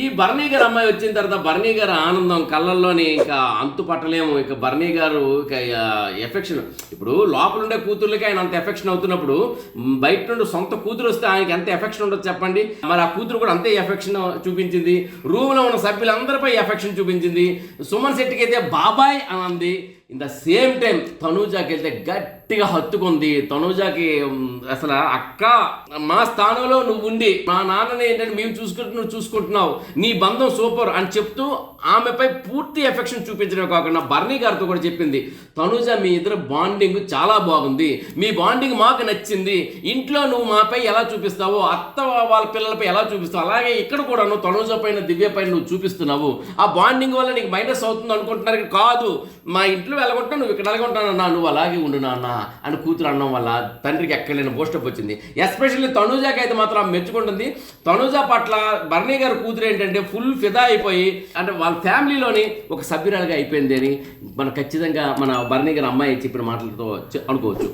ఈ బర్నీ గారు అమ్మాయి వచ్చిన తర్వాత బర్నీ గారు ఆనందం కళ్ళల్లోని ఇంకా అంతు పట్టలేము ఇక బర్నీ గారు ఇక ఎఫెక్షన్. ఇప్పుడు లోపల ఉండే కూతుర్లకి ఆయన అంత ఎఫెక్షన్ అవుతున్నప్పుడు బయట నుండి సొంత కూతురు వస్తే ఆయనకి ఎంత ఎఫెక్షన్ ఉండదు చెప్పండి. మరి ఆ కూతురు కూడా అంతే ఎఫెక్షన్ చూపించింది. రూమ్లో ఉన్న సభ్యులందరిపై ఎఫెక్షన్ చూపించింది. సుమన్ శెట్టికి అయితే బాబాయ్ అని అంది. ఇన్ ద సేమ్ టైం తనూజాకి వెళ్తే గట్టిగా హత్తుకుంది. తనూజాకి అసలు అక్క మా స్థానంలో నువ్వు ఉండి మా నాన్నని ఏంటంటే మేము చూసుకుంటు నువ్వు చూసుకుంటున్నావు. నీ బంధం సూపర్ అని చెప్తూ ఆమెపై పూర్తి ఎఫెక్షన్ చూపించడమే కాకుండా బర్నీ గారితో కూడా చెప్పింది తనుజ మీ ఇద్దరు బాండింగ్ చాలా బాగుంది. మీ బాండింగ్ మాకు నచ్చింది. ఇంట్లో నువ్వు మాపై ఎలా చూపిస్తావో అత్త వాళ్ళ పిల్లలపై ఎలా చూపిస్తావు అలాగే ఇక్కడ కూడా నువ్వు తనుజ పైన దివ్య పైన నువ్వు చూపిస్తున్నావు. ఆ బాండింగ్ వల్ల నీకు మైనస్ అవుతుంది అనుకుంటున్నారు కాదు. మా ఇంట్లో వెళ్ళగొట్టా నువ్వు ఇక్కడ వెళ్ళగొంటానన్నా నువ్వు అలాగే ఉండు నాన్న అని కూతురు అనడం వల్ల తండ్రికి ఎక్కలేని పోస్టప్ వచ్చింది. ఎస్పెషల్లీ తనుజాకి అయితే మాత్రం మెచ్చుకుంటుంది. తనుజ పట్ల బర్నీ గారు కూతురు ఏంటంటే ఫుల్ ఫిదా అయిపోయి అంటే వాళ్ళ ఫ్యామిలీలోని ఒక సభ్యురాలుగా అయిపోయింది అని మన ఖచ్చితంగా మన బర్నీ గారి అమ్మాయి చెప్పిన మాటలతో అనుకోవచ్చు.